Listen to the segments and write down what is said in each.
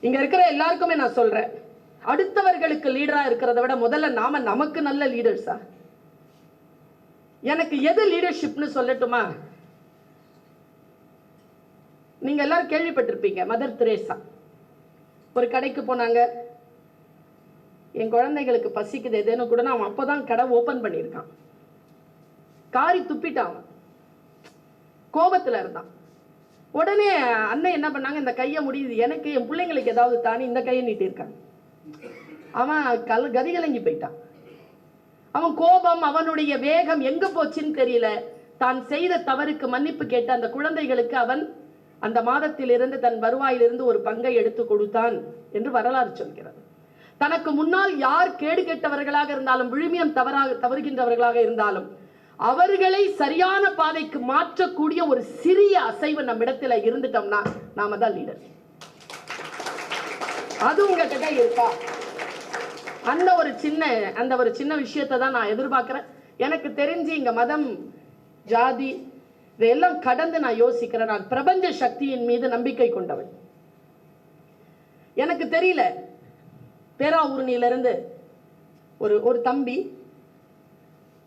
இங்க இருக்கிற எல்லாருக்குமே நான் சொல்றேன். அடுத்தவர்களுக்கு லீடரா இருக்கிறத விட முதல்ல நாம நமக்கு நல்ல லீடர்ஸா எனக்கு எது லீடர்ஷிப்னு சொல்லட்டுமா? நீங்க எல்லாரும் கேள்விப்பட்டிருப்பீங்க மதர் திரேசா ஒரு கடைக்கு போனாங்க. என் குழந்தைகளுக்கு பசிக்குது எதுன்னு கூட அவன் அப்போதான் கடை ஓபன் பண்ணியிருக்கான். காரி துப்பிட்டான் அவன். கோபத்துல இருந்தான். உடனே அண்ணன் என்ன பண்ணாங்க இந்த கையை முடியுது எனக்கு என் பிள்ளைங்களுக்கு ஏதாவது தானே இந்த கையை நீட்டியிருக்காங்க அவன் கல் கதிகலங்கி போயிட்டான். அவன் கோபம் அவனுடைய வேகம் எங்க போச்சுன்னு தெரியல. தான் செய்த தவறுக்கு மன்னிப்பு கேட்ட அந்த குழந்தைகளுக்கு அவன் அந்த மாதத்திலிருந்து தன் வருவாயிலிருந்து ஒரு பங்கை எடுத்து கொடுத்தான் என்று வரலாறு சொல்கிறது. தனக்கு முன்னால் யார் கேடு கெட்டவர்களாக இருந்தாலும் விழுமியம் தவறாக தவறுகின்றவர்களாக இருந்தாலும் அவர்களை சரியான பாதைக்கு மாற்றக்கூடிய ஒரு சிறிய அசைவு நம்மிடத்துல இருந்துட்டோம்னா நாம தான் லீடர் அது உங்ககிட்ட இருக்கா? அந்த ஒரு சின்ன அந்த ஒரு சின்ன விஷயத்தை தான் நான் எதிர்பார்க்கிறேன். எனக்கு தெரிஞ்சு இங்க மதம் ஜாதி இதையெல்லாம் கடந்து நான் யோசிக்கிறேன். நான் பிரபஞ்ச சக்தியின் மீது நம்பிக்கை கொண்டவன். எனக்கு தெரியல. பேராவூர்ணியிலிருந்து ஒரு ஒரு தம்பி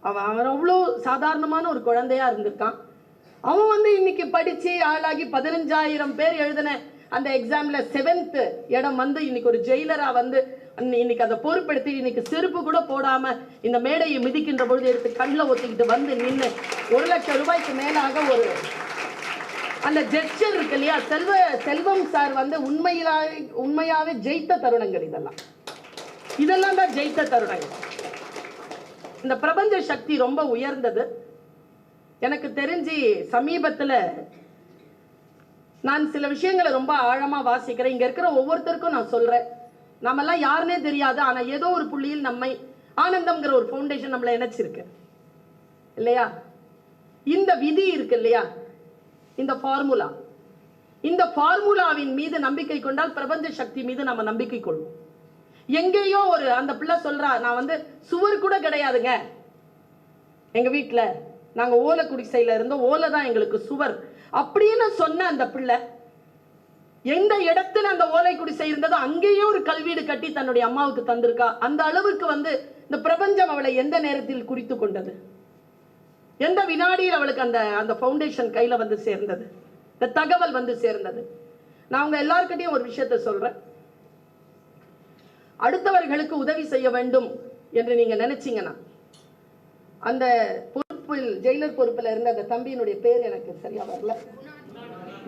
அவன் அவன் அவ்வளோ சாதாரணமான ஒரு குழந்தையா இருந்திருக்கான். அவன் வந்து இன்னைக்கு படித்து ஆளாகி பதினஞ்சாயிரம் பேர் எழுதின அந்த எக்ஸாமில் செவன்த்து இடம் வந்து இன்னைக்கு ஒரு ஜெயிலராக வந்து இன்னைக்கு அதை பொறுப்பெடுத்து இன்னைக்கு செருப்பு கூட போடாமல் இந்த மேடையை மிதிக்கின்ற பொழுது எடுத்து கண்ணில் ஒத்திக்கிட்டு வந்து நின்று ஒரு லட்சம் ரூபாய்க்கு மேலாக ஒரு அந்த ஜெஸ்டர் இருக்கு இல்லையா செல்வ செல்வம் சார் வந்து உண்மையிலாக உண்மையாகவே ஜெயித்த தருணங்கள் இதெல்லாம். இதெல்லாம் தான் ஜெயித்த தருணங்கள். இந்த பிரபஞ்ச சக்தி ரொம்ப உயர்ந்தது. எனக்கு தெரிஞ்சு சமீபத்தில் நான் சில விஷயங்களை ரொம்ப ஆழமாக வாசிக்கிறேன். இங்கே இருக்கிற ஒவ்வொருத்தருக்கும் நான் சொல்கிறேன் நம்மெல்லாம் யாருனே தெரியாது. ஆனால் ஏதோ ஒரு புள்ளியில் நம்மை ஆனந்தம்ங்கிற ஒரு ஃபவுண்டேஷன் நம்மளை இணைச்சிருக்கு. இல்லையா? இந்த விதி இருக்கு இல்லையா? இந்த ஃபார்முலா இந்த ஃபார்முலாவின் மீது நம்பிக்கை கொண்டால் பிரபஞ்ச சக்தி மீது நம்ம நம்பிக்கை கொள்வோம். எங்கேயோ ஒரு அந்த பிள்ளை சொல்றா நான் வந்து சுவர் கூட கிடையாதுங்க. எங்க வீட்டில் நாங்க ஓலை குடிசையில இருந்தோம். ஓலை தான் எங்களுக்கு சுவர். அப்படின்னு சொன்ன அந்த பிள்ளை எந்த இடத்துல அந்த ஓலை குடிசை இருந்ததோ அங்கேயே ஒரு கல்வீடு கட்டி தன்னுடைய அம்மாவுக்கு தந்திருக்கா. அந்த அளவுக்கு வந்து இந்த பிரபஞ்சம் அவளை எந்த நேரத்தில் குறித்து கொண்டது? எந்த வினாடியில் அவளுக்கு அந்த அந்த ஃபவுண்டேஷன் கையில வந்து சேர்ந்தது? இந்த தகவல் வந்து சேர்ந்தது? நான் அவங்க எல்லாருக்கிட்டையும் ஒரு விஷயத்த சொல்றேன். அடுத்தவர்களுக்கு உதவி செய்ய வேண்டும் என்று நீங்க நினைச்சீங்கன்னா அந்த பொறுப்பில் ஜெயிலர் பொறுப்பில் இருந்த அந்த தம்பியினுடைய பேர் எனக்கு சரியா வரல.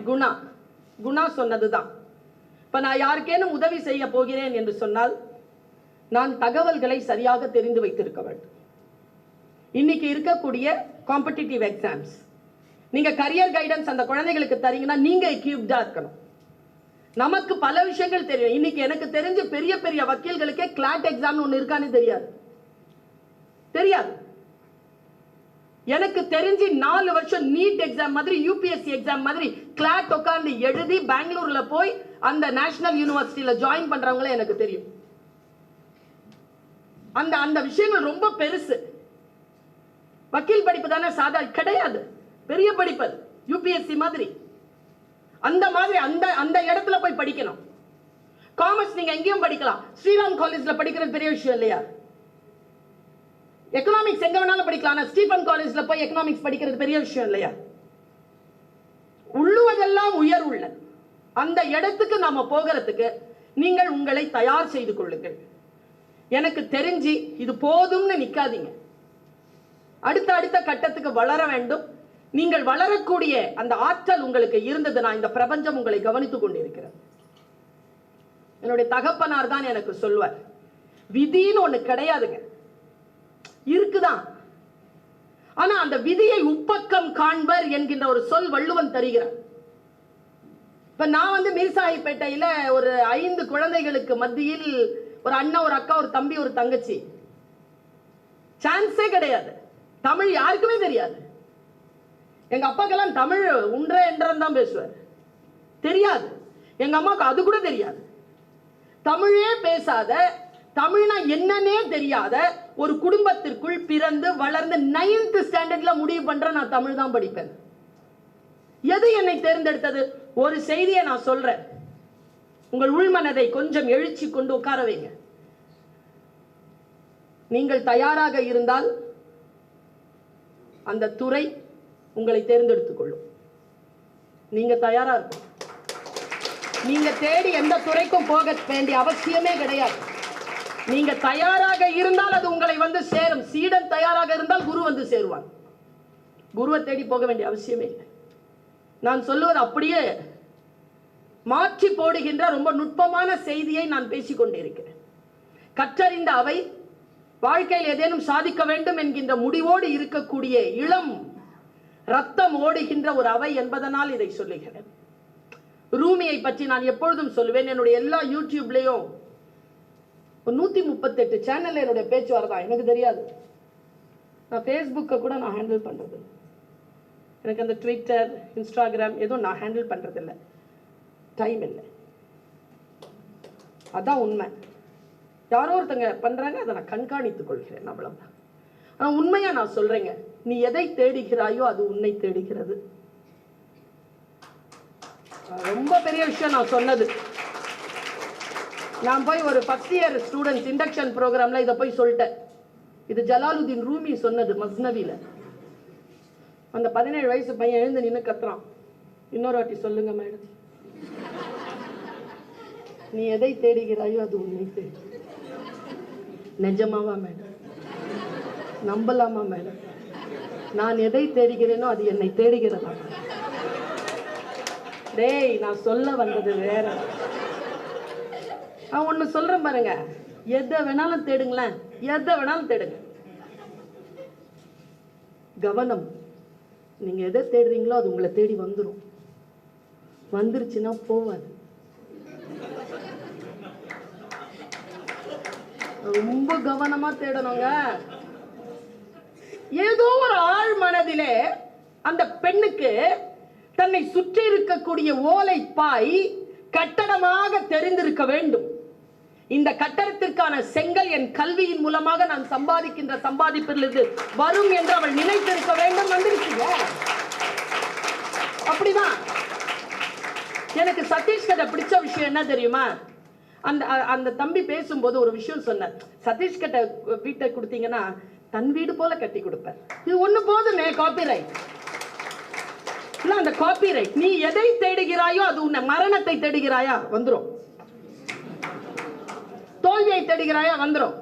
குணா. குணா சொன்னதுதான். இப்ப நான் யாருக்கேனும் உதவி செய்ய போகிறேன் என்று சொன்னால் நான் தகவல்களை சரியாக தெரிந்து வைத்திருக்க வேண்டும். இன்னைக்கு இருக்கக்கூடிய காம்படிட்டிவ் எக்ஸாம்ஸ் நீங்க கரியர் கைடன்ஸ் அந்த குழந்தைகளுக்கு தரீங்கன்னா நீங்க எக்யூப்டா இருக்கணும். நமக்கு பல விஷயங்கள் தெரியும். இன்னைக்கு எனக்கு தெரிஞ்ச பெரிய பெரிய வக்கீல்களுக்கே கிளாட் எக்ஸாம் ஒன்று இருக்கான்னு தெரியாது. தெரியாது. எனக்கு தெரிஞ்சு நாலு வருஷம் நீட் எக்ஸாம் மாதிரி யூபிஎஸ்சி எக்ஸாம் மாதிரி கிளாட் உட்காந்து எழுதி பெங்களூர்ல போய் அந்த நேஷனல் யூனிவர்சிட்டியில ஜாயின் பண்றவங்கள எனக்கு தெரியும். அந்த அந்த விஷயங்கள் ரொம்ப பெருசு. வக்கீல் படிப்பு தானே சாதா கிடையாது. பெரிய படிப்பு அது. யூபிஎஸ்சி மாதிரி. அந்த மாதிரி அந்த அந்த இடத்துல போய் படிக்கணும். காமர்ஸ் நீங்க எங்கேயும் படிக்கலாம். ஸ்ரீராம் காலேஜ்ல படிக்கிறது பெரிய விஷயம் இல்லையா? எக்கனாமிக்ஸ் எங்க வேணாலும் படிக்கலாம். ஆனா ஸ்டீஃபன் காலேஜ்ல போய் எக்கனாமிக்ஸ் படிக்கிறது பெரிய விஷயம் இல்லையா? உள்ளுவதெல்லாம் உயர் உள்ள அந்த இடத்துக்கு நாம போகிறதுக்கு நீங்கள் உங்களை தயார் செய்து கொள்ளுங்கள். எனக்கு தெரிஞ்சு இது போதும்னு நிக்காதீங்க. அடுத்த அடுத்த கட்டத்துக்கு வளர வேண்டும். நீங்கள் வளரக்கூடிய அந்த ஆற்றல் உங்களுக்கு இருந்தது நான் இந்த பிரபஞ்சம் உங்களை கவனித்துக் கொண்டிருக்கிறது. என்னுடைய தகப்பனார் தான் எனக்கு சொல்வார். விதின்னு ஒண்ணு கிடையாதுங்க. இருக்குதான். ஆனா அந்த விதியை உப்பக்கம் காண்பர் என்கின்ற ஒரு சொல் வள்ளுவன் தருகிறார். இப்ப நான் வந்து மீர்சாஹிப்பேட்டையில ஒரு ஐந்து குழந்தைகளுக்கு மத்தியில் ஒரு அண்ணன் ஒரு அக்கா ஒரு தம்பி ஒரு தங்கச்சி. சான்ஸே கிடையாது. தமிழ் யாருக்குமே தெரியாது. எங்க அப்பாக்கெல்லாம் தமிழ் உன்ற என்றன் தான் பேசுவார். தெரியாது. எங்க அம்மாவுக்கு அது கூட தெரியாது. தமிழே பேசாத தமிழ்னா என்னன்னே தெரியாத ஒரு குடும்பத்திற்குள் பிறந்து வளர்ந்து நைன்த் ஸ்டாண்டர்ட்ல முடிவு பண்ற நான் தமிழ் தான் படிப்பேன். எது என்னை தேர்ந்தெடுத்தது? ஒரு செய்தியை நான் சொல்றேன். உங்கள் உள்மனதை கொஞ்சம் எழுச்சி கொண்டு உட்கார வைங்க. நீங்கள் தயாராக இருந்தால் அந்த துறை உங்களை தேர்ந்தெடுத்துக் கொள்ளும் நீங்க தயாரா இருக்கும் நீங்க தேடி எந்த துறைக்கும் போக வேண்டிய அவசியமே கிடையாது. நீங்க தயாராக இருந்தால் அது உங்களை வந்து சேரும். சீடன் தயாராக இருந்தால் குரு வந்து சேருவான் குருவை தேடி போக வேண்டிய அவசியமே இல்லை. நான் சொல்லுவது அப்படியே மாற்றி போடுகின்ற ரொம்ப நுட்பமான செய்தியை நான் பேசிக் கொண்டிருக்கிறேன். கற்றறிந்த அவை வாழ்க்கையில் ஏதேனும் சாதிக்க வேண்டும் என்கின்ற முடிவோடு இருக்கக்கூடிய இளம் ரத்தம் ஓடுகின்ற ஒரு அவை என்பதனால் இதை சொல்லுகிறேன். ரூமியை பற்றி நான் எப்பொழுதும் சொல்லுவேன். என்னுடைய எல்லா யூடியூப்லேயும் ஒரு நூற்றி முப்பத்தெட்டு சேனல்ல என்னுடைய பேச்சு வரதான் எனக்கு தெரியாது. நான் ஃபேஸ்புக்கை கூட நான் ஹேண்டில் பண்ணுறது எனக்கு அந்த ட்விட்டர் இன்ஸ்டாகிராம் எதுவும் நான் ஹேண்டில் பண்ணுறதில்ல டைம் இல்லை. அதான் உண்மை. யாரோ ஒருத்தங்க பண்ணுறாங்க அதை நான் கண்காணித்துக் கொள்கிறேன் அவ்வளவுதான். ஆனால் உண்மையாக நான் சொல்கிறேங்க நீ எதை தேடுகிறாயோ அது உன்னை தேடுகிறது. ரொம்ப பெரிய விஷயம் நான் சொன்னது. நான் போய் ஒரு ஃபர்ஸ்ட் இயர் ஸ்டூடெண்ட்ஸ் இண்டக்ஷன் ப்ரோக்ராம்ல இதை போய் சொல்லிட்டேன். இது ஜலாலுதீன் ரூமி சொன்னது மஸ்னவியில் அந்த பதினேழு வயசு பையன் எழுந்து நின்று கத்துறான். இன்னொரு வாட்டி சொல்லுங்க மேடம் நீ எதை தேடுகிறாயோ அது உன்னை தேடு நிஜமாவா மேடம் நம்பலாமா மேடம் நான் எதை தேடுகிறேனோ அது என்னை தேடுகிறதா? டேய் நான் சொல்ல வந்தது வேற. நான் ஒன்று சொல்கிறேன் பாருங்க. எதை வேணாலும் தேடுங்களேன். எதை வேணாலும் தேடுங்க. கவனம். நீங்கள் எதை தேடுறீங்களோ அது உங்களை தேடி வந்துடும் வந்துருச்சுன்னா போவாது. ரொம்ப கவனமாக தேடணுங்க. ஏதோ ஒரு ஆழ் மனதிலே அந்த பெண்ணுக்கு தன்னை சுற்றி இருக்கக்கூடிய ஓலை பாய் கட்டடமாக தெரிந்திருக்க வேண்டும். இந்த கட்டடத்திற்கான செங்கல் என் கல்வியின் மூலமாக நான் சம்பாதிக்கின்ற சம்பாதிப்பிலிருந்து வரும் என்று அவள் நினைத்திருக்க வேண்டும் வந்திருக்கீங்க. அப்படிதான். எனக்கு சதீஷ்கரை பிடிச்ச விஷயம் என்ன தெரியுமா? அந்த அந்த தம்பி பேசும்போது ஒரு விஷயம் சொன்னார். சதீஷ்கிட்ட வீட்டை கொடுத்தீங்கன்னா தன் வீடு போல கட்டி கொடுப்பார் இது ஒண்ணு போதுமே காப்பிரைட் இல்ல அந்த காப்பிரைட் நீ எதை தேடுகிறாயோ அது உன்னை மரணத்தை தேடுகிறாயா? வந்துடும் தோல்வியை தேடுகிறாயா? வந்துடும்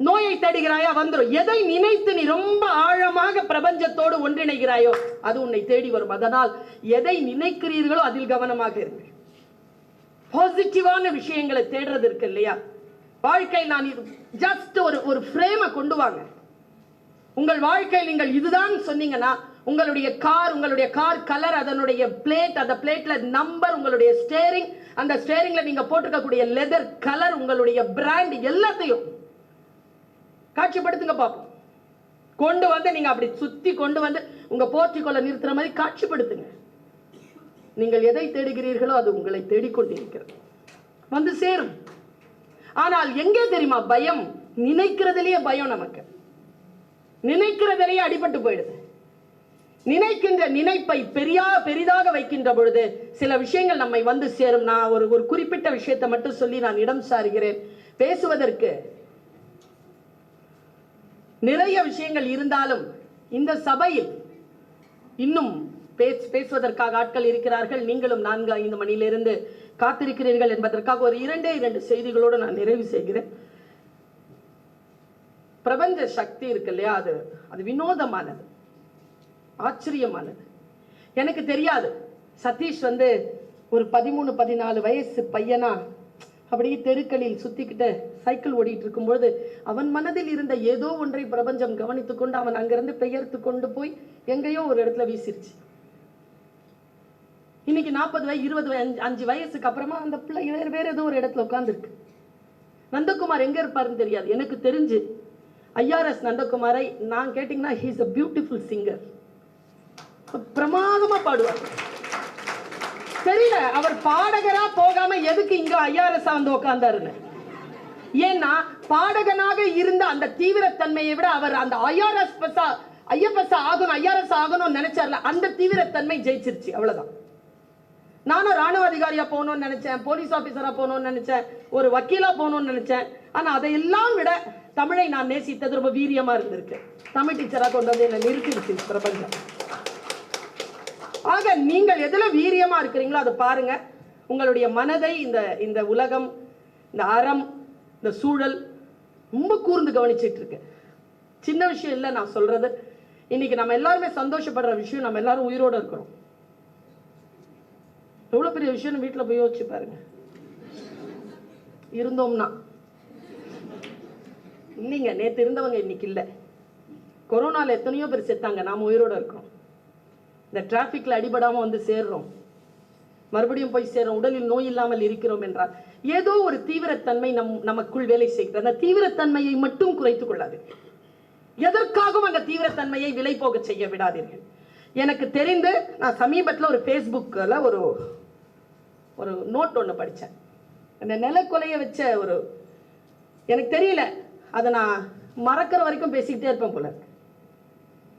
நோயை தேடுகிறாயா? வந்துடும் எதை நினைத்து நீ ரொம்ப ஆழமாக பிரபஞ்சத்தோடு ஒன்றிணைகிறாயோ அது உன்னை தேடி வரும். அதனால் எதை நினைக்கிறீர்களோ அதில் கவனமாக இருக்கு பாசிட்டிவான விஷயங்களை தேடுறது இருக்கு இல்லையா? வாழ்க்கை நான் ஜஸ்ட் ஒரு ஒரு ஃப்ரேமை கொண்டு வாங்க. உங்கள் வாழ்க்கையில் நீங்கள் இதுதான் சொன்னீங்கன்னா உங்களுடைய கார் உங்களுடைய கார் கலர் அதனுடைய பிளேட் அந்த பிளேட்ல நம்பர் உங்களுடைய ஸ்டேரிங் அந்த ஸ்டேரிங்ல நீங்க போட்டிருக்கக்கூடிய லெதர் கலர் உங்களுடைய பிராண்ட் எல்லாத்தையும் காட்சிப்படுத்துங்க பார்ப்போம். கொண்டு வந்து நீங்க அப்படி சுத்தி கொண்டு வந்து உங்க போர்ட்டிக்கோல நிறுத்துற மாதிரி காட்சிப்படுத்துங்க. நீங்கள் எதை தேடுகிறீர்களோ அது உங்களை தேடிக்கொண்டிருக்கிறது. வந்து சேரும். ஆனால் எங்கே தெரியுமா பயம்? நினைக்கிறதுலயே பயம் நமக்கு. நினைக்கிறதிலேயே அடிபட்டு போயிடுது. நினைக்கின்ற நினைப்பை பெரியா பெரிதாக வைக்கின்ற பொழுது சில விஷயங்கள் நம்மை வந்து சேரும். நான் ஒரு ஒரு குறிப்பிட்ட விஷயத்தை மட்டும் சொல்லி நான் இடம் சாருகிறேன். பேசுவதற்கு நிறைய விஷயங்கள் இருந்தாலும் இந்த சபையில் இன்னும் பேசுவதற்காக ஆட்கள் இருக்கிறார்கள். நீங்களும் நான்கு ஐந்து மணியிலிருந்து காத்திருக்கிறீர்கள் என்பதற்காக ஒரு இரண்டே இரண்டு செய்திகளோடு நான் நிறைவு செய்கிறேன். பிரபஞ்ச சக்தி இருக்கு இல்லையா? அது அது வினோதமானது. ஆச்சரியமானது. எனக்கு தெரியாது. சதீஷ் வந்து ஒரு பதிமூணு பதினாலு வயசு பையனா? அப்படியே தெருக்களில் சுத்திக்கிட்டு சைக்கிள் ஓடிட்டு இருக்கும்பொழுது அவன் மனதில் இருந்த ஏதோ ஒன்றை பிரபஞ்சம் கவனித்துக்கொண்டு அவன் அங்கிருந்து பெயர்த்து கொண்டு போய் எங்கேயோ ஒரு இடத்துல வீசிருச்சு. இன்னைக்கு நாற்பது வயசு இருபது அஞ்சு- அஞ்சு வயசுக்கு அப்புறமா அந்த பிள்ளை வேறு வேறு ஏதோ ஒரு இடத்துல உட்காந்துருக்கு நந்தகுமார் எங்கே இருப்பாருன்னு தெரியாது. எனக்கு தெரிஞ்சு ஐஆர்எஸ் நந்தகுமாரை நான் கேட்டிங்கன்னா ஹீஸ் அ பியூட்டிஃபுல் சிங்கர் பிரமாதமாக பாடுவார். தெரியல அவர் பாடகராக போகாம எதுக்கு இங்கே ஐஆர்எஸ் வந்து உட்காந்தாருன்னு ஏன்னா பாடகனாக இருந்த அந்த தீவிரத்தன்மையை விட அவர் அந்த ஐஆர்எஸ் பசா ஐஎஃப்எஸ் ஆகணும் ஐஆர்எஸ் ஆகணும்னு நினைச்சார்ல அந்த தீவிரத்தன்மை ஜெயிச்சிருச்சு. அவ்வளோதான் நானும் ராணுவ அதிகாரியாக போகணும்னு நினச்சேன் போலீஸ் ஆஃபீஸராக போகணும்னு நினச்சேன் ஒரு வக்கீலாக போகணும்னு நினச்சேன். ஆனால் அதையெல்லாம் விட தமிழை நான் நேசித்தது ரொம்ப வீரியமாக இருந்திருக்கு. தமிழ் டீச்சராக கொண்டு வந்து என்னை நிறுத்திடுச்சு பிரபஞ்சம். ஆக நீங்கள் எதில் வீரியமா இருக்கிறீங்களோ அதை பாருங்க. உங்களுடைய மனதை இந்த இந்த உலகம் இந்த அறம் இந்த சூழல் ரொம்ப கூர்ந்து கவனிச்சிட்டு இருக்கு சின்ன விஷயம் இல்லை நான் சொல்றது. இன்னைக்கு நம்ம எல்லாருமே சந்தோஷப்படுற விஷயம் நம்ம எல்லாரும் உயிரோட இருக்கிறோம். எவ்வளவு பெரிய விஷயம் வீட்டில் போய் யோசிச்சு பாருங்க. இருந்தோம்னா. இல்லைங்க நேற்று இருந்தவங்க இன்னைக்கு இல்லை. கொரோனால எத்தனையோ பேர் செத்தாங்க நாம் உயிரோட இருக்கோம் இந்த டிராஃபிக்ல அடிபடாமல் வந்து சேர்றோம். மறுபடியும் போய் சேர்றோம். உடலில் நோய் இல்லாமல் இருக்கிறோம் என்றால் ஏதோ ஒரு தீவிரத்தன்மை நம் நமக்குள் வேலை செய்கிறது. அந்த தீவிரத்தன்மையை மட்டும் குறைத்துக் கொள்ளாது. எதற்காகவும் அந்த தீவிரத்தன்மையை விலை போக செய்ய விடாதீர்கள். எனக்கு தெரிந்து நான் சமீபத்தில் ஒரு ஃபேஸ்புக்கில் ஒரு ஒரு நோட் ஒன்று படித்தேன் அந்த நிலக்கொலையை வச்ச ஒரு எனக்கு தெரியல. அதை நான் மறக்கிற வரைக்கும் பேசிக்கிட்டே இருப்பேன் போல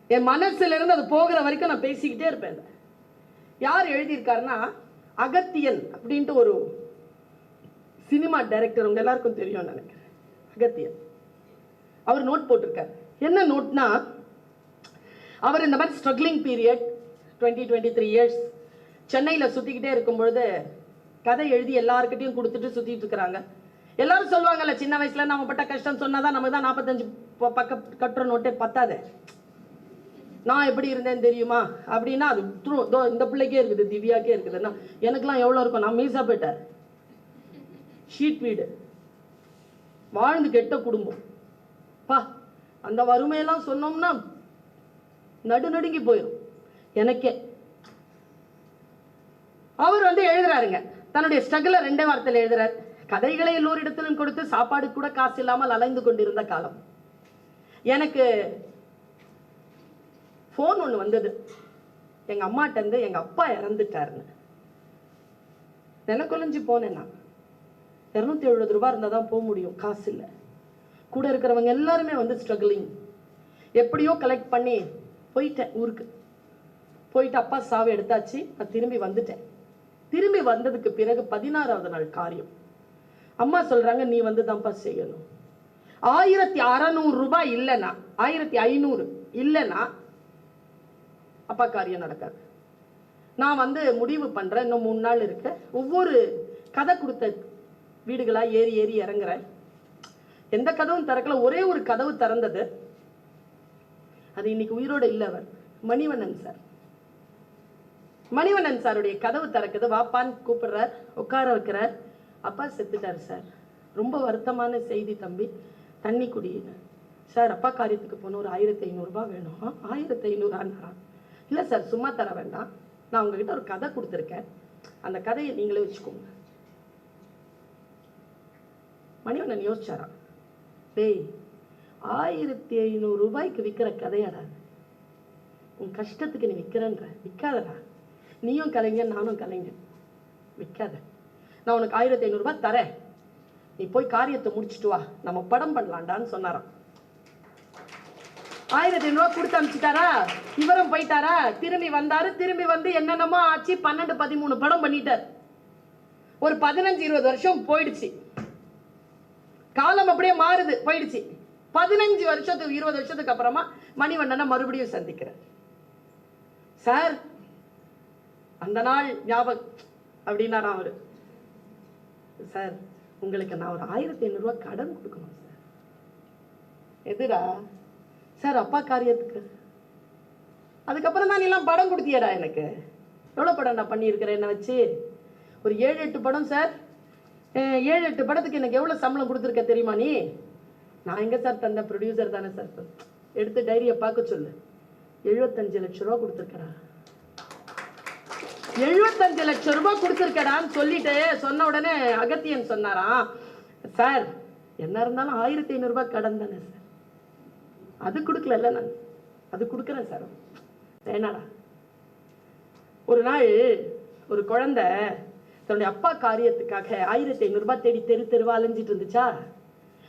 என் மனசுலேருந்து அது போகிற வரைக்கும் நான் பேசிக்கிட்டே இருப்பேன் யார் எழுதியிருக்காருன்னா அகத்தியன் அப்படின்ட்டு ஒரு சினிமா டைரக்டர் உங்க எல்லாருக்கும் தெரியும் நினைக்கிறேன். அகத்தியன். அவர் நோட் போட்டிருக்கார். என்ன நோட்னா அவர் இந்த மாதிரி struggling period twenty twenty three years சென்னையில் சுற்றிக்கிட்டே இருக்கும் பொழுது கதை எழுதி எல்லாருக்கிட்டையும் கொடுத்துட்டு சுற்றிட்டு இருக்கிறாங்க. எல்லாரும் சொல்லுவாங்கல்ல சின்ன வயசுல நம்ம பட்ட கஷ்டம் சொன்னாதான் நமக்கு தான் நாற்பத்தஞ்சு ப- பக்க கட்டுற நோட்டே பத்தாது. நான் எப்படி இருந்தேன் தெரியுமா? அப்படின்னா அது த்ரூ இந்த பிள்ளைக்கே இருக்குது திவ்யாக்கே இருக்குதுன்னா எனக்குலாம் எவ்வளோ இருக்கும்? நான் மீசா போயிட்டேன். ஷீட் வீடு. வாழ்ந்து கெட்ட குடும்பம். பா அந்த வறுமையெல்லாம் சொன்னோம்னா நடு நடுங்கி போயிடும் எனக்கே. அவர் வந்து எழுதுறாருங்க. தன்னுடைய ஸ்ட்ரகிள ரெண்டே வார்த்தையில் எழுதுறார். கதைகளை எல்லோரிடத்திலும் கொடுத்து சாப்பாடு கூட காசு இல்லாமல் அலைந்து கொண்டிருந்த காலம். எனக்கு ஃபோன் ஒன்று வந்தது. எங்க அம்மாட்ட இருந்து எங்க அப்பா இறந்துட்டாருன்னு. நிலக்குலைஞ்சு போனேன் நான் இரநூத்தி எழுபது ரூபாய் இருந்தால் தான் போக முடியும் காசு இல்லை. கூட இருக்கிறவங்க எல்லாருமே வந்து ஸ்ட்ரகிளிங் எப்படியோ கலெக்ட் பண்ணி போயிட்டேன் ஊருக்கு. போயிட்டு அப்பா சாவை எடுத்தாச்சு நான் திரும்பி வந்துட்டேன். திரும்பி வந்ததுக்கு பிறகு பதினாறாவது நாள் காரியம். அம்மா சொல்றாங்க நீ வந்து தான்ப்பா செய்யணும். ஆயிரத்தி அறநூறு ரூபாய் இல்லைன்னா ஆயிரத்தி ஐநூறு இல்லைன்னா அப்பா காரியம் நடக்காது. நான் வந்து முடிவு பண்றேன் இன்னும் மூணு நாள் இருக்கு. ஒவ்வொரு கதை கொடுத்த வீடுகளாக ஏறி ஏறி இறங்குறேன். எந்த கதவும் திறக்கல ஒரே ஒரு கதவு திறந்தது. அது இன்னைக்கு உயிரோடு இல்லை அவர். மணிவண்ணன் சார். மணிவண்ணன் சாருடைய கதவு திறக்குது. வாப்பான்னு கூப்பிடுறார். உட்கார வைக்கிறார். அப்பா செத்துட்டார் சார். ரொம்ப வருத்தமான செய்தி தம்பி. தண்ணி குடி சார் அப்பா காரியத்துக்கு போன ஒரு ஆயிரத்தி ஐநூறுரூபா வேணும். ஆயிரத்தி ஐநூறான்னா இல்லை சார் சும்மா தர வேண்டாம். நான் உங்ககிட்ட ஒரு கதை கொடுத்துருக்கேன். அந்த கதையை நீங்களே வச்சுக்கோங்க. மணிவண்ணன் யோசிச்சாராம். டேய் ஆயிரத்தி ஐநூறு ரூபாய்க்கு விற்கிற கதையாடா. அது. உன் கஷ்டத்துக்கு நீ விற்கிறன்ற விற்காதடா நீயும் கலைஞன் நானும் கலைஞன் விற்காத நான் உனக்கு ஆயிரத்தி ஐநூறுரூபா தரேன். நீ போய் காரியத்தை முடிச்சிட்டு வா. நம்ம படம் பண்ணலாம்டான்னு சொன்னாராம். ஆயிரத்தி ஐநூறுவா கொடுத்து அனுப்பிச்சிட்டாரா? இவரும் போயிட்டாரா? திரும்பி வந்தாரு. திரும்பி வந்து என்னென்னமோ ஆச்சு. பன்னெண்டு பதிமூணு படம் பண்ணிட்டார். ஒரு பதினஞ்சு இருபது வருஷம் போயிடுச்சு. காலம் அப்படியே மாறுது. போயிடுச்சு. பதினஞ்சு வருஷத்துக்கு இருபது வருஷத்துக்கு அப்புறமா மணிவண்ணனை மறுபடியும் சந்திக்கிறேன் சார் அந்த நாள் ஞாபகம் அப்படின்னாராம் அவர். சார் உங்களுக்கு நான் ஒரு ஆயிரத்தி ஐநூறுரூவா கடன் கொடுக்கணும் சார். எதுடா? சார் அப்பா காரியத்துக்கு. அதுக்கப்புறம் தான் நீ எல்லாம் படம் கொடுத்தியடா எனக்கு. எவ்வளோ படம் நான் பண்ணியிருக்கிறேன் என்னை வச்சு? ஒரு ஏழு எட்டு படம் சார். ஏழு எட்டு படத்துக்கு எனக்கு எவ்வளோ சம்பளம் கொடுத்துருக்க தெரியுமா நீ? நான் எங்கே சார் தந்த ப்ரொடியூசர் தானே சார். எடுத்து டைரியை பார்க்க சொல்லு. எழுபத்தஞ்சு லட்ச ரூபா கொடுத்துருக்கடா எழுபத்தஞ்சு லட்சம் ரூபாய் கொடுத்துருக்கடான்னு சொல்லிட்டு சொன்ன உடனே அகத்தியன் சொன்னாராம் சார் என்ன இருந்தாலும் ஆயிரத்தி ஐநூறுரூபா கடன் தானே சார். அது கொடுக்கலல்ல நான். அது கொடுக்குறேன் சார். வேணாடா. ஒரு நாள் ஒரு குழந்த தன்னுடைய அப்பா காரியத்துக்காக ஆயிரத்தி ஐநூறுரூபா தேடி தெரு தெருவா அலைஞ்சிட்டு இருந்துச்சா?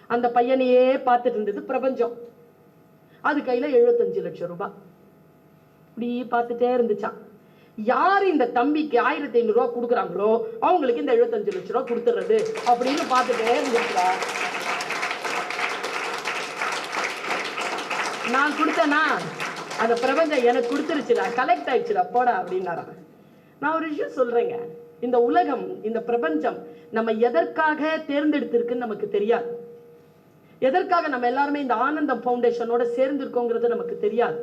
அந்த பையனையே பார்த்துட்டு இருந்தது பிரபஞ்சம். அது கையில் எழுபத்தஞ்சு லட்சம் ரூபாய். இப்படி பார்த்துட்டே இருந்துச்சான் யார் இந்த தம்பிக்கு ஆயிரத்தி ஐநூறு ரூபா கொடுக்குறாங்களோ அவங்களுக்கு இந்த எழுபத்தஞ்சு லட்ச ரூபா கொடுத்துறது அப்படின்னு பார்த்துட்டே இருந்துருக்கா நான் கொடுத்தேனா? அந்த பிரபஞ்சம் எனக்கு கொடுத்துருச்சுடா கலெக்ட் ஆயிடுச்சுடா போடா அப்படின்னாரா. நான் ஒரு விஷயம் சொல்றேங்க. இந்த உலகம் இந்த பிரபஞ்சம் நம்ம எதற்காக தேர்ந்தெடுத்திருக்குன்னு நமக்கு தெரியாது. எதற்காக நம்ம எல்லாருமே இந்த ஆனந்தம் ஃபவுண்டேஷனோட சேர்ந்திருக்கோங்கிறது நமக்கு தெரியாது.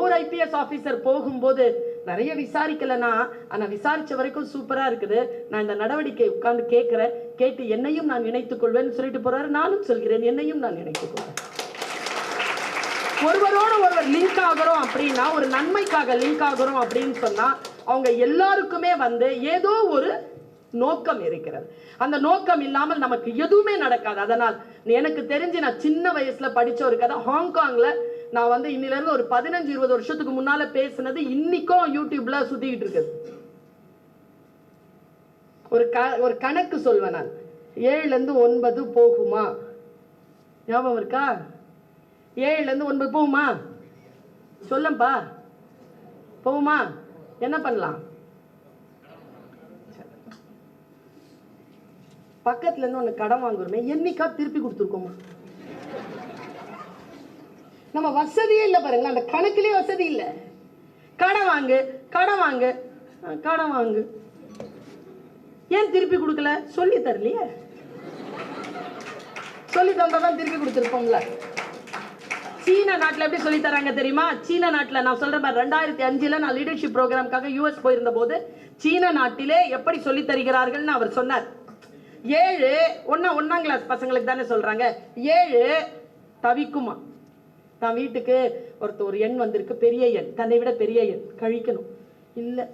ஒரு ஐபிஎஸ் ஆபீசர் போகும்போது நிறைய விசாரிக்கலைன்னா ஆனால் விசாரித்த வரைக்கும் சூப்பராக இருக்குது. நான் இந்த நடவடிக்கை உட்காந்து கேட்குறேன். கேட்டு என்னையும் நான் இணைத்துக் கொள்வேன்னு சொல்லிட்டு போறாரு. நானும் சொல்கிறேன் என்னையும் நான் இணைத்துக் கொள்வேன் ஒருவரோட ஒருவர் லிங்க் ஆகுறோம் அப்படின்னா ஒரு நன்மைக்காக லிங்க் ஆகுறோம் அப்படின்னு சொன்னா அவங்க எல்லாருக்குமே வந்து ஏதோ ஒரு நோக்கம் இருக்கிறது. அந்த நோக்கம் இல்லாமல் நமக்கு எதுவுமே நடக்காது. அதனால் எனக்கு தெரிஞ்சு நான் சின்ன வயசுல படிச்ச ஒரு கதை ஹாங்காங்ல நான் வந்து இன்னிலிருந்து ஒரு பதினஞ்சு இருபது வருஷத்துக்கு முன்னால பேசுனது இன்னைக்கும் யூடியூப்ல சுத்திக்கிட்டு இருக்குது. ஒரு க ஒரு கணக்கு சொல்வேன் நான். ஏழுலேருந்து ஒன்பது போகுமா? ஞாபகம் இருக்கா? ஏழுலேருந்து ஒன்பது போகுமா? சொல்லப்பா போகுமா? என்ன பண்ணலாம்? பக்கத்துலேருந்து ஒன்று கடன் வாங்குறோமே என்னைக்கா திருப்பி கொடுத்துருக்கோமா? நம்ம வசதியே இல்லை பாருங்க அந்த கணக்குலயே வசதி இல்லை. கடன் வாங்கு கடன் வாங்கு. கடன் வாங்கு. ஏன் திருப்பி கொடுக்கல? சொல்லி தரலையே. சொல்லி தந்தா தான் திருப்பி கொடுத்துருப்போம்ல. சீன நாட்டில் எப்படி சொல்லி தராங்க தெரியுமா? சீன நாட்டில் நான் சொல்றேன் மாதிரி ரெண்டாயிரத்தி அஞ்சுல நான் லீடர்ஷிப் ப்ரோக்ராம்காக யூஎஸ் போயிருந்த போது சீன நாட்டிலே எப்படி சொல்லி தருகிறார்கள்னு அவர் சொன்னார். ஏழு ஒன்னா ஒன்னாம் கிளாஸ் பசங்களுக்கு தானே சொல்றாங்க. ஏழு தவிக்குமா? தான் வீட்டுக்கு ஒருத்தர் ஒரு எண் வந்திருக்கு பெரிய எண். தன்னை விட பெரிய எண். கழிக்கணும். இல்லை.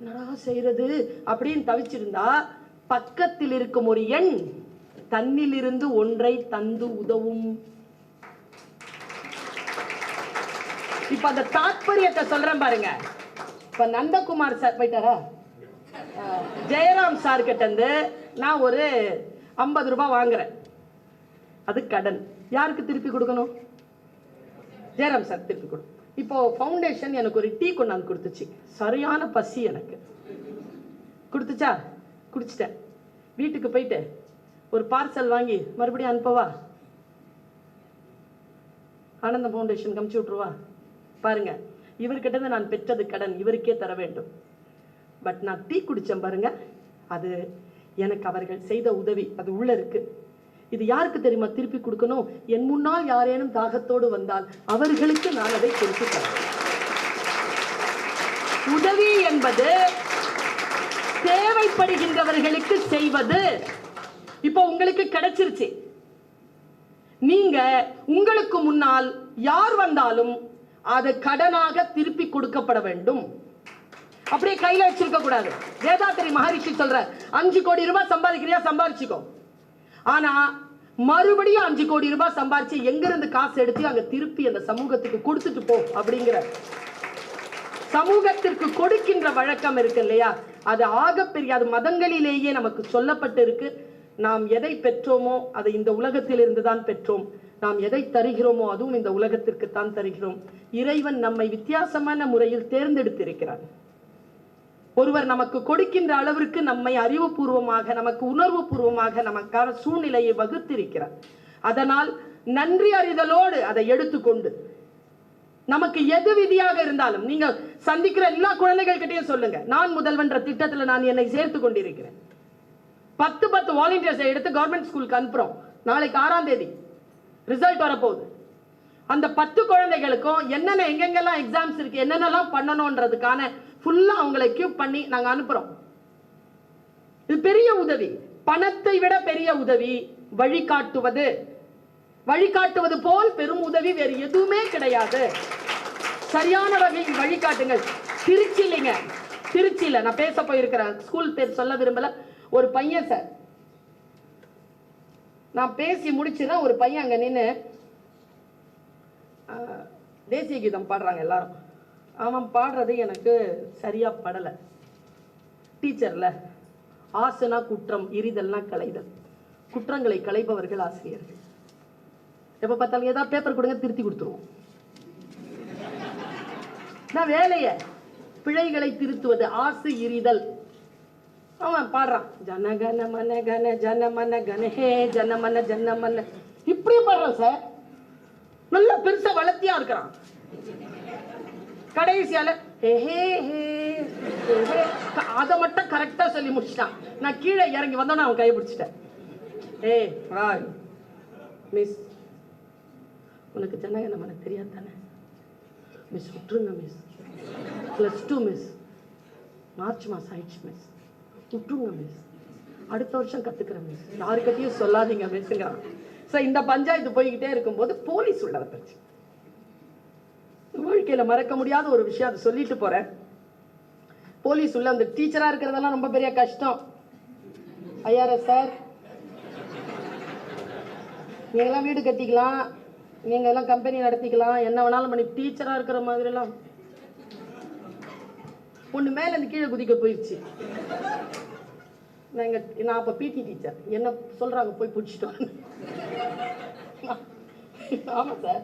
என்னடா செய்யறது அப்படின்னு தவிச்சிருந்தா பக்கத்தில் இருக்கும் ஒரு எண் தன்னிலிருந்து ஒன்றை தந்து உதவும். இப்ப அந்த தாத்பரியத்தை சொல்றேன் பாருங்க. இப்ப நந்தகுமார் சார் போயிட்டாரா? ஜெயராம் சார் கிட்ட இருந்து நான் ஒரு ஐம்பது ரூபாய் வாங்குறேன். அது கடன். யாருக்கு திருப்பி கொடுக்கணும்? ஜெயராம் சார் திருப்பி கொடு. இப்போ ஃபவுண்டேஷன் எனக்கு ஒரு டீ கொண்டாந்து கொடுத்துச்சு. சரியான பசி எனக்கு. கொடுத்துச்சா? குடிச்சிட்டேன். வீட்டுக்கு போயிட்டு ஒரு பார்சல் வாங்கி மறுபடியும் அனுப்பவா? ஆனந்த ஃபவுண்டேஷன் கமிச்சு விட்ருவா பாருங்க இவர்கிட்ட நான் பெற்றது கடன் இவருக்கே தர வேண்டும். பட் நான் டீ குடித்தேன் பாருங்க அது எனக்கு அவர்கள் செய்த உதவி அது உள்ளே இருக்கு. இது யாருக்கு தெரியுமா? திருப்பி கொடுக்கணும். என் முன்னால் யாரேனும் தாகத்தோடு வந்தால் அவர்களுக்கு நான் அதை கொடுத்து தரேன். உதவி என்பது தேவைப்படுகின்றவர்களுக்கு செய்வது இப்போ உங்களுக்கு கிடைச்சிருச்சு. நீங்க உங்களுக்கு முன்னால் யார் வந்தாலும் அது கடனாக திருப்பி கொடுக்கப்பட வேண்டும். அப்படியே கையில வச்சிருக்க கூடாது. வேதாத்திரி மகரிஷி சொல்ற அஞ்சு கோடி ரூபாய் சம்பாதிக்கிறியா? சம்பாதிச்சுக்கோ. ஆனா மறுபடியும் அஞ்சு கோடி ரூபாய் சம்பாதிச்சு எங்க இருந்து காசு எடுத்து அங்க திருப்பி அந்த சமூகத்துக்கு கொடுத்துட்டு போ அப்படிங்கிற சமூகத்திற்கு கொடுக்கின்ற வழக்கம் இருக்கு இல்லையா? அது ஆகப்பெரிய அது மதங்களிலேயே நமக்கு சொல்லப்பட்டு இருக்கு. நாம் எதை பெற்றோமோ அதை இந்த உலகத்திலிருந்து தான் பெற்றோம். நாம் எதை தருகிறோமோ அதுவும் இந்த உலகத்திற்கு தான் தருகிறோம். இறைவன் நம்மை வித்தியாசமான முறையில் தேர்ந்தெடுத்திருக்கிறான் ஒருவர் நமக்கு கொடுக்கின்ற அளவிற்கு நம்மை அறிவுபூர்வமாக நமக்கு உணர்வு பூர்வமாக நமக்கான சூழ்நிலையை வகுத்திருக்கிறார். அதனால் நன்றி அறிதலோடு அதை எடுத்துக்கொண்டு நமக்கு எது விதியாக இருந்தாலும் நீங்க சந்திக்கிற எல்லா குழந்தைகள் கிட்டேயும் சொல்லுங்க. நான் முதல்வன்ற திட்டத்தில் நான் என்னை சேர்த்து கொண்டிருக்கிறேன். பத்து பத்து வாலண்டியர்ஸை எடுத்து கவர்மெண்ட் ஸ்கூலுக்கு அனுப்புறோம். நாளைக்கு ஆறாம் தேதி ரிசல்ட் வரப்போகுது. அந்த பத்து குழந்தைகளுக்கும் என்னென்ன எங்கெங்கெல்லாம் எக்ஸாம்ஸ் இருக்கு என்னென்னலாம் பண்ணணுன்றதுக்கான ஃபுல்லா அவங்களை கியூப் பண்ணி நாங்க அனுப்புறோம். இது பெரிய உதவி. பணத்தை விட பெரிய உதவி. வழிகாட்டுவது. வழிகாட்டுவது போல் பெரும் உதவி வேறு எதுவுமே கிடையாது. சரியான வகையில் வழிகாட்டுங்கள். திருச்சிலிங்க திருச்சியில நான் பேச போயிருக்கிறேன். ஸ்கூல் பேர் சொல்ல விரும்பல. ஒரு பையன் சார் நான் பேசி முடிச்சுதான் ஒரு பையன் அங்க நின்று தேசிய கீதம் பாடுறாங்க எல்லாரும். அவன் பாடுறது எனக்கு சரியா படலை. டீச்சரில் ஆசனா குற்றம் இரிதல்னா களைதல் குற்றங்களை களைபவர்கள் ஆசிரியர்கள். எப்போ பார்த்தாலும் ஏதாவது பேப்பர் கொடுங்க திருத்தி கொடுத்துருவோம். நான் வேலையை பிழைகளை திருத்துவது ஆசு இரிதல். அவன் பாடுறான் ஜனகன மன கன ஜன மன கனஹே ஜன மன ஜன மன இப்படி பாடுறான் சார். நல்ல பெருசா வளர்த்தியா இருக்கிறான். கடைசியால ஹே அதை மட்டும் கரெக்டா சொல்லி முடிச்சிட்டான். நான் கீழே இறங்கி வந்தோன்னே அவன் கையை பிடிச்சிட்டேன். ஏய் வா மிஸ் உனக்கு ஜனகன மன தெரியாது தானே? மிஸ் விட்டுருங்க miss plus two miss March மாதம் ஆயிடுச்சு மிஸ் விட்டுருங்க மிஸ் அடுத்த வருஷம் கற்றுக்குறேன் மிஸ் யாருக்கிட்டையும் சொல்லாதீங்க மிஸ்ங்கிறான் ஸோ இந்த பஞ்சாயத்து போய்கிட்டே இருக்கும்போது போலீஸ் உள்ள வந்துருச்சு. வாழ்க்கையில் மறக்க முடியாத ஒரு விஷயம் அதை சொல்லிட்டு போகிறேன் போலீஸ் உள்ள அந்த டீச்சராக இருக்கிறதெல்லாம் ரொம்ப பெரிய கஷ்டம். IRS sir. நீங்களாம் வீடு கட்டிக்கலாம். நீங்கள் எல்லாம் கம்பெனி நடத்திக்கலாம். என்ன வேணாலும் பண்ணி டீச்சராக இருக்கிற மாதிரி எல்லாம் மேலே மேல கீழே குதிக்க போயிடுச்சு. நான் எங்கள் நான் அப்போ பிடி டீச்சர் என்ன சொல்கிறாங்க போய் பிடிச்சிட்டு ஆமாம் சார்.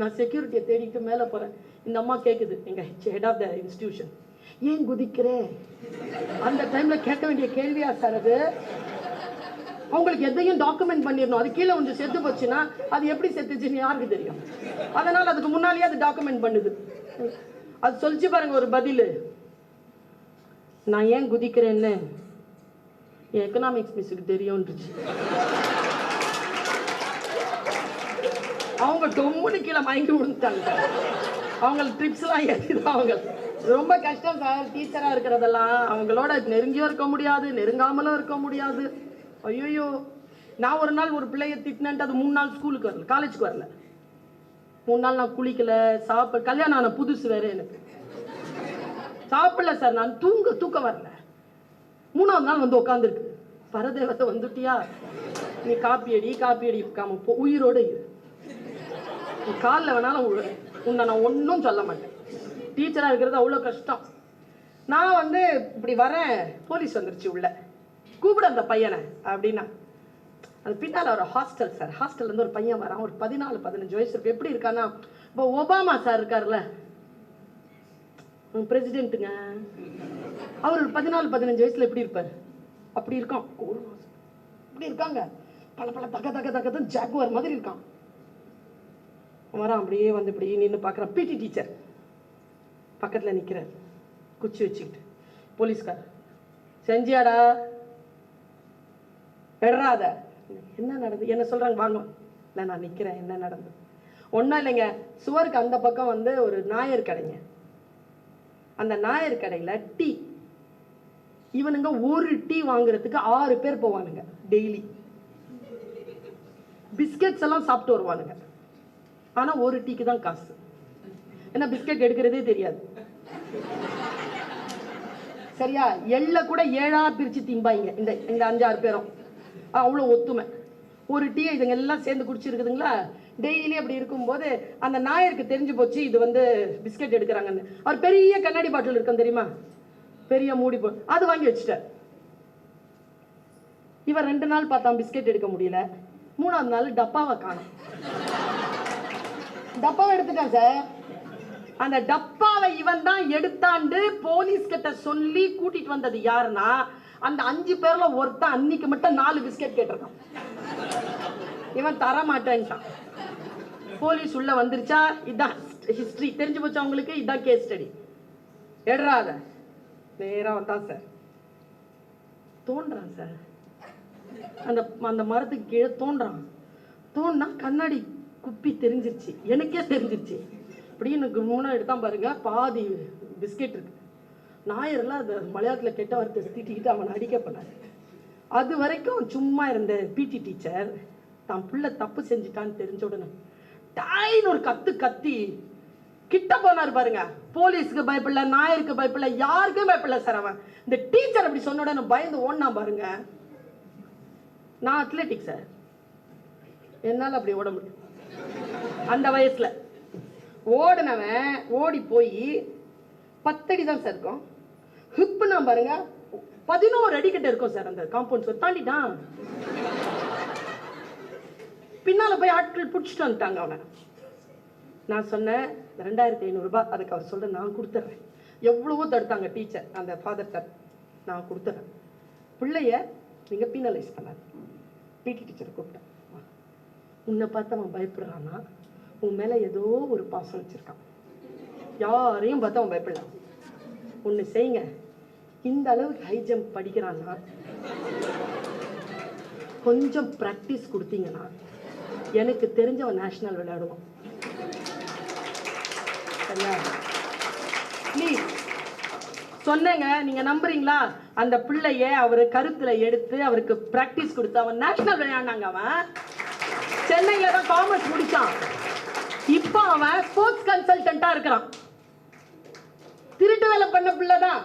நான் செக்யூரிட்டியை தேடிட்டு மேலே போகிறேன் இந்த அம்மா கேட்குது எங்கள் H head of the institution ஏன் குதிக்கிறேன் அந்த டைமில் கேட்க வேண்டிய கேள்வியா சார் அது? அவங்களுக்கு எதையும் டாக்குமெண்ட் பண்ணிடணும். அது கீழே கொஞ்சம் செத்து போச்சுன்னா அது எப்படி செத்துச்சுன்னு யாருக்கு தெரியும்? அதனால் அதுக்கு முன்னாலேயே அது டாக்குமெண்ட் பண்ணுது. அது சொல்லிச்சு பாருங்க ஒரு பதில். நான் ஏன் குதிக்கிறேன்னு? என் எக்கனாமிக்ஸ் மிஸ்ஸுக்கு தெரியும்ன்றச்சு. அவங்க டொம்முன்னு கீழே மயங்கி விழுந்துட்டாங்க. அவங்களுக்கு ட்ரிப்ஸ்லாம் ஏற்றிதான் அவங்க. ரொம்ப கஷ்டம் சார் டீச்சராக இருக்கிறதெல்லாம். அவங்களோட நெருங்கியும் இருக்க முடியாது நெருங்காமலும் இருக்க முடியாது. ஐயோயோ. நான் ஒரு நாள் ஒரு பிள்ளைய திட்டினேன்ட்டு அது மூணு நாள் ஸ்கூலுக்கு வரல காலேஜுக்கு வரல. மூணு நாள் நான் குளிக்கல சாப்பிட கல்யாணம் ஆன புதுசு வேற எனக்கு. சாப்பிடல சார் நான் தூங்க தூக்க வரல. மூணாவது நாள் வந்து உட்காந்துருக்கு பரதேவத்தை வந்துட்டியா? நீ காப்பி அடி காப்பி அடி இருக்காம போ இரு. காலில் வேணாலும் உன்னை நான் ஒன்றும் சொல்ல மாட்டேன். டீச்சராக இருக்கிறது அவ்வளோ கஷ்டம். நான் வந்து இப்படி வரேன் போலீஸ் வந்துருச்சு உள்ள. கூப்பிடு அந்த பையனை அப்படின்னா. அது பின்னால் ஒரு ஹாஸ்டல் சார் ஹாஸ்டல்லேருந்து ஒரு பையன் வரான். ஒரு பதினாலு பதினஞ்சு வயசு இருக்கு. எப்படி இருக்கான்னா இப்போ ஒபாமா சார் இருக்கார்ல பிரசிடென்ட்டுங்க அவர் ஒரு பதினாலு பதினஞ்சு வயசில் எப்படி இருப்பார்? அப்படி இருக்கான். இப்படி இருக்காங்க? பல பல தக தக தகதான் ஜாக்குவார் மாதிரி இருக்கான். வரான் அப்படியே வந்து இப்படி நின்று பார்க்குறான் பிடி டீச்சர் பக்கத்தில் நிற்கிறார் குச்சி வச்சுக்கிட்டு போலீஸ்கார் செஞ்சியாடா? எடுறாத என்ன நடந்தது என்ன சொல்கிறாங்க வாங்க. இல்லை நான் நிற்கிறேன் என்ன நடந்தது ஒன்றும் இல்லைங்க. சுவருக்கு அந்த பக்கம் வந்து ஒரு நாயர் கடைங்க. அந்த நாயர் கடையில் டீ. இவனுங்க ஒரு டீ வாங்குறதுக்கு ஆறு பேர் போவானுங்க டெய்லி. பிஸ்கெட்ஸ் எல்லாம் சாப்பிட்டு வருவானுங்க. ஆனா ஒரு டீக்கு தான் காசு. ஏன்னா பிஸ்கெட் எடுக்கிறதே தெரியாது. சரியா? எள்ள கூட ஏழா பிரிச்சு திம்பாங்க. இந்த இந்த அஞ்சாறு பேரும். அவ்வளோ ஒத்துமை. ஒரு டீ இதுங்க எல்லாம் சேர்ந்து குடிச்சிருக்குதுங்களா? டெய்லி அப்படி இருக்கும்போது அந்த நாயருக்கு தெரிஞ்சு போச்சு இது வந்து பிஸ்கெட் எடுக்கிறாங்கன்னு. அவர் பெரிய கண்ணாடி பாட்டில் இருக்கும் தெரியுமா? பெரிய மூடி போ அது வாங்கி வச்சுட்டார். இவர் ரெண்டு நாள் பார்த்தான் பிஸ்கெட் எடுக்க முடியல. மூணாவது நாள் டப்பாவை காணும். டப்பாவை எடுத்துட்டான் சார் அந்த டப்பாவை இவன் தான் எடுத்தாண்டு போலீஸ் கிட்ட சொல்லி கூட்டிட்டு வந்தது யாருன்னா அந்த அஞ்சு பேர்ல ஒருத்தன் அன்னைக்கு மட்டும் நாலு பிஸ்கெட் கேட்டிருக்கான். இவன் தர மாட்டேன்ட்டான் போலீஸ் உள்ள வந்துருச்சா? இதான் ஹிஸ்டரி தெரிஞ்சு போச்சா உங்களுக்கு? இதான் கேஸ் ஸ்டடி எடுறாத நேரா வந்தான் சார் தோன்றான் சார் அந்த அந்த மரத்துக்கு கீழே தோன்றான். தோன்றா கண்ணாடி குப்பி தெரிஞ்சிருச்சு. எனக்கே தெரிஞ்சிருச்சு. இப்படி எனக்கு மூணா எடுத்தான் பாருங்க. பாதி பிஸ்கெட் இருக்கு. நாயர்லாம் அந்த மலையாளத்தில் கெட்ட வார்த்தை திட்டிக்கிட்டு அவனை அடிக்க பண்ணார். அது வரைக்கும் சும்மா இருந்த பிடி டீச்சர் தான் புள்ள தப்பு செஞ்சுட்டான்னு தெரிஞ்ச உடனே டாயின்னு ஒரு கத்து கத்தி கிட்ட போனார் பாருங்க. போலீஸ்க்கு பயப்படல நாயருக்கு பயப்படல யாருக்கும் பயப்படல சார் அவன். இந்த டீச்சர் அப்படி சொன்ன உடனே பயந்து ஓடினா பாருங்க. நான் அத்லெட்டிக் சார் என்னால் அப்படி ஓட முடியும் அந்த வயசுல. ஓடினவன் ஓடி போய் பத்தடி தான் சார் இருக்கும் ஹிப்புனா பாருங்க பதினோரு அடி கிட்ட இருக்கும் சார் அந்த காம்பவுண்ட் சார் தாண்டிட்டான். பின்னால போய் ஆட்கள் பிடிச்சிட்டு வந்துட்டாங்க அவனை. நான் சொன்னேன் ரெண்டாயிரத்தி ஐநூறுரூபா அதுக்கு அவர் சொல்ற நான் கொடுத்துட்றேன் எவ்வளவோ தடுத்தாங்க டீச்சர் அந்த ஃபாதர் சார் நான் கொடுத்துட்றேன் பிள்ளைய நீங்கள் பீனலைஸ் பண்ணாது பிடி டீச்சரை கூப்பிட்டேன். உன்னை பார்த்து அவன் பயப்படுறான்னா உன் மேலே ஏதோ ஒரு பாசம் வச்சுருக்கான். யாரையும் பார்த்து அவன் பயப்படலாம். ஒன்று செய்யுங்க. இந்த அளவுக்கு ஹை ஜம்ப் படிக்கிறான்னா கொஞ்சம் ப்ராக்டிஸ் கொடுத்தீங்கன்னா எனக்கு தெரிஞ்சவன் நேஷ்னல் விளையாடுவான். சரியா? ப்ளீஸ் சொன்னேங்க நீங்க நம்புறீங்களா? அந்த பிள்ளைய அவர் கருத்துல எடுத்து அவருக்கு பிராக்டிஸ் கொடுத்து அவன் நேஷனல் விளையாடினாங்க அவன். சென்னையில தான் காமர்ஸ் முடிச்சான். இப்போ அவன் ஸ்போர்ட்ஸ் கன்சல்டண்டா இருக்கிறான். திருட்டு வேலை பண்ண பிள்ளை தான்.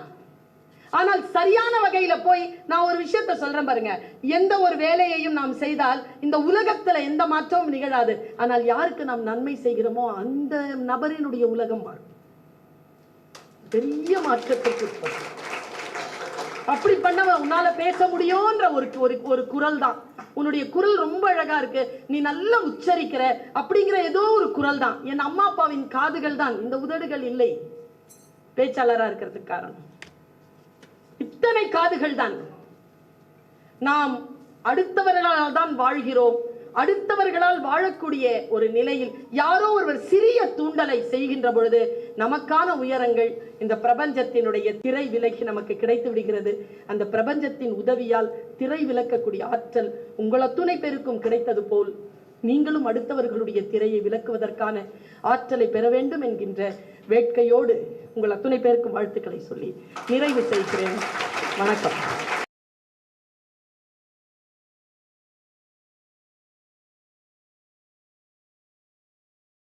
ஆனால் சரியான வகையில போய் நான் ஒரு விஷயத்த சொல்றேன் பாருங்க. எந்த ஒரு வேலையையும் நாம் செய்தால் இந்த உலகத்துல எந்த மாற்றமும் நிகழாது. ஆனால் யாருக்கு நாம் நன்மை செய்கிறோமோ அந்த நபரினுடைய உலகம் மாறும் பெரிய மாற்றத்திற்கு உட்படும். அப்படி பண்ணவன் உன்னால பேச முடியும்ன்ற ஒரு ஒரு ஒரு குரல் தான். உன்னுடைய குரல் ரொம்ப அழகா இருக்கு. நீ நல்லா உச்சரிக்கிற அப்படிங்கிற ஏதோ ஒரு குரல் தான் என் அம்மா அப்பாவின் காதுகள் தான். இந்த உதடுகள் இல்லை. பேச்சாளராக இருக்கிறதுக்கு காரணம். இத்தனை காதுகள் தான். நாம் அடுத்தவர்களால் தான் வாழ்கிறோம். அடுத்தவர்களால் வாழக்கூடிய ஒரு நிலையில் யாரோ ஒருவர் சிறிய தூண்டலை செய்கின்ற பொழுது நமக்கான உயரங்கள் இந்த பிரபஞ்சத்தினுடைய திரை விலகி நமக்கு கிடைத்து விடுகிறது. அந்த பிரபஞ்சத்தின் உதவியால் திரை விலக்கக்கூடிய ஆற்றல் உங்கள் அத்துணை பேருக்கும் கிடைத்தது போல் நீங்களும் அடுத்தவர்களுடைய திரையை விலக்குவதற்கான ஆற்றலை பெற வேண்டும் என்கின்ற வேட்கையோடு உங்கள் அத்துணை பேருக்கும் வாழ்த்துக்களை சொல்லி நிறைவு செய்கிறேன். வணக்கம்.